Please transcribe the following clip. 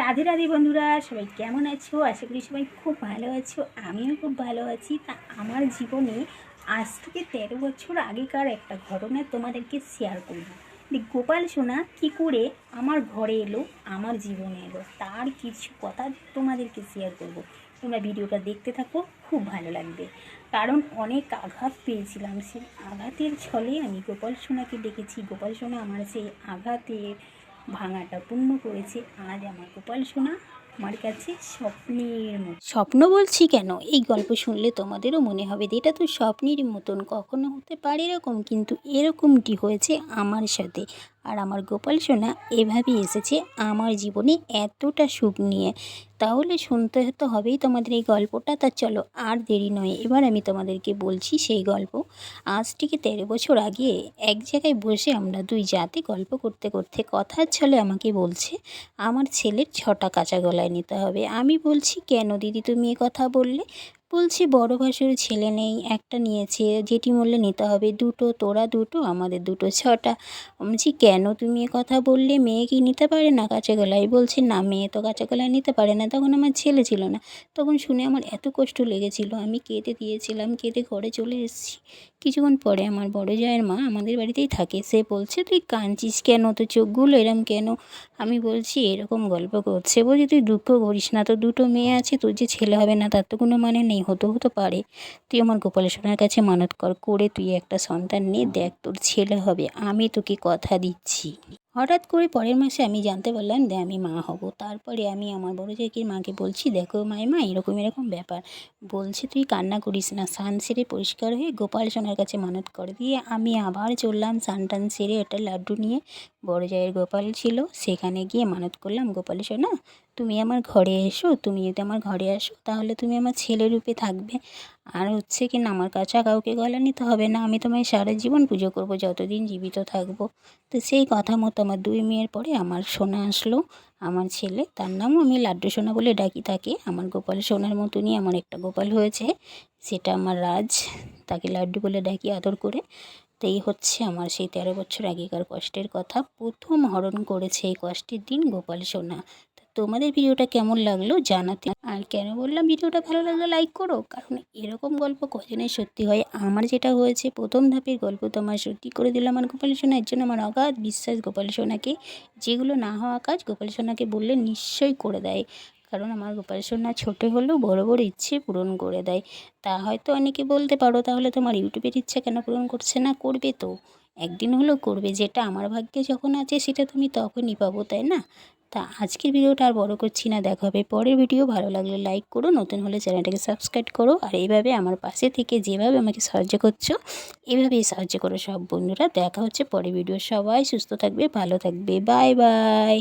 রাধে রাধে বন্ধুরা, সবাই কেমন আছো? আশা করি সবাই খুব ভালো আছো, আমিও খুব ভালো আছি। তা আমার জীবনে আজ থেকে তেরো বছর আগেকার একটা ঘটনা তোমাদেরকে শেয়ার করব। গোপাল সোনা কী করে আমার ঘরে এলো, আমার জীবনে এলো, তার কিছু কথা তোমাদেরকে শেয়ার করব। তোমরা ভিডিওটা দেখতে থাকো, খুব ভালো লাগবে। কারণ অনেক আঘাত পেয়েছিলাম, সেই আঘাতের ছলে আমি গোপাল সোনাকে দেখেছি। গোপাল সোনা আমার সেই আঘাতের ভাঙাটা পূর্ণ করেছে। আজ আমার কপাল শোনা আমার কাছে স্বপ্নের মতো। স্বপ্ন বলছি কেন? এই গল্প শুনলে তোমাদেরও মনে হবে এটা তো স্বপ্নের মতন। কখনো হতে পারে এরকম, কিন্তু এরকমটি হয়েছে আমার সাথে। আর আমার গোপাল সোনা এভাবেই এসেছে আমার জীবনে এতটা সুখ নিয়ে। তাহলে শুনতে তো হবেই তোমাদের এই গল্পটা। তা চলো, আর দেরি নয়। এবার আমি তোমাদেরকে বলছি সেই গল্প। আজ থেকে তেরো বছর আগে এক জায়গায় বসে আমরা দুই জাতি গল্প করতে করতে কথার ছলে আমাকে বলছে, আমার ছেলের ছটা কাঁচা গলায় নিতে হবে। আমি বলছি, কেন দিদি তুমি এ কথা বললে? বলছি, বড় ভাসুর ছেলে নেই, একটা নিয়েছে যেটি মূল্যে নিতে হবে, দুটো, তোরা দুটো, আমাদের দুটো, ছটা। বলছি, কেন তুমি এ কথা বললে? মেয়ে কি নিতে পারে না কাঁচা গলায়? বলছে, না, মেয়ে তো কাঁচা গলায় নিতে পারে না। তখন আমার ছেলে ছিল না। তখন শুনে আমার এত কষ্ট লেগেছিল, আমি কেঁদে দিয়েছিলাম, কেঁদে ঘরে চলে এসেছি। কিছুক্ষণ পরে আমার বড় জায়ের মা আমাদের বাড়িতেই থাকে। সে বলছে, তুই কাঁদছিস কেন? তো চোখগুলো এরম কেন? আমি বলছি, এরকম গল্প করছে বলছি, তুই দুঃখ করিস না। তো দুটো মেয়ে আছে, তোর যে ছেলে হবে না, তার তো কোনো মানে নেই। হতেও হতে পারে। তুই আমার গোপাল সোনার কাছে মানত কর, করে তুই একটা সন্তান নিয়ে দেখ তোর ছেলে হবে, আমি তোকে কথা দিচ্ছি। হঠাৎ করে পরের মাসে আমি জানতে পারলাম যে আমি মা হব। তারপরে আমি আমার বড় জায়গির মাকে বলছি, দেখো মায় মা এরকম এরকম ব্যাপার। বলছে, তুই কান্না করিস না সান সেরে পরিষ্কার হয়ে গোপাল সোনার কাছে মানত করে। দিয়ে আমি আবার চললাম স্নান টান সেরে একটা লাড্ডু নিয়ে, বড় জায়ের গোপাল ছিল, সেখানে গিয়ে মানত করলাম গোপাল সোনা। তুমি আমার ঘরে এসো, তুমি যদি আমার ঘরে আসো তাহলে তুমি আমার ছেলে রূপে থাকবে। আর হচ্ছে কি না, আমার কাছে কাউকে গলা নিতে হবে না, আমি তোমায় সারা জীবন পুজো করব, যতদিন জীবিত থাকব। তো সেই কথা মতো আমার দুই মেয়ের পরে আমার সোনা আসলো, আমার ছেলে। তার নামও আমি লাড্ডু সোনা বলে ডাকি তাকে। আমার গোপাল সোনার মতনই আমার একটা গোপাল হয়েছে, সেটা আমার রাজ। তাকে লাড্ডু বলে ডাকি আদর করে। তো এই হচ্ছে আমার সেই তেরো বছর আগেকার কষ্টের কথা। প্রথম হরণ করেছে এই কষ্টের দিন গোপাল সোনা। তোমাদের ভিডিওটা কেমন লাগল জানাতে আর কেন বললাম ভিডিওটা ভালো লাগলে লাইক করো? কারণ এরকম গল্প কজনের সত্যি হয়? আমার যেটা হয়েছে, প্রথম ধাপের গল্প তো আমার সত্যি করে দিল আমার গোপাল সোনা। এর জন্য আমার অগাধ বিশ্বাস গোপাল সোনাকে। যেগুলো না হওয়া কাজ গোপাল সোনাকে বললে নিশ্চয়ই করে দেয়। কারণ আমার গোপাল সোনা ছোটো হলেও বড় বড় ইচ্ছে পূরণ করে দেয়। তা হয়তো অনেকে বলতে পারো, তাহলে তোমার ইউটিউবের ইচ্ছা কেন পূরণ করছে না? করবে তো। একদিন হলেও করবে। যেটা আমার ভাগ্যে যখন আছে, সেটা তুমি তখনই পাবো, তাই না? তা আজকের ভিডিওটা আর বড় করছি না, দেখা হবে পরের ভিডিও। ভালো লাগলে লাইক করো, নতুন হলে চ্যানেলটাকে সাবস্ক্রাইব করো। আর এইভাবে আমার পাশে থেকে যেভাবে আমাকে সাহায্য করছ, এভাবেই সাহায্য করো সব বন্ধুরা। দেখা হচ্ছে পরের ভিডিও। সবাই সুস্থ থাকবে, ভালো থাকবে। Bye bye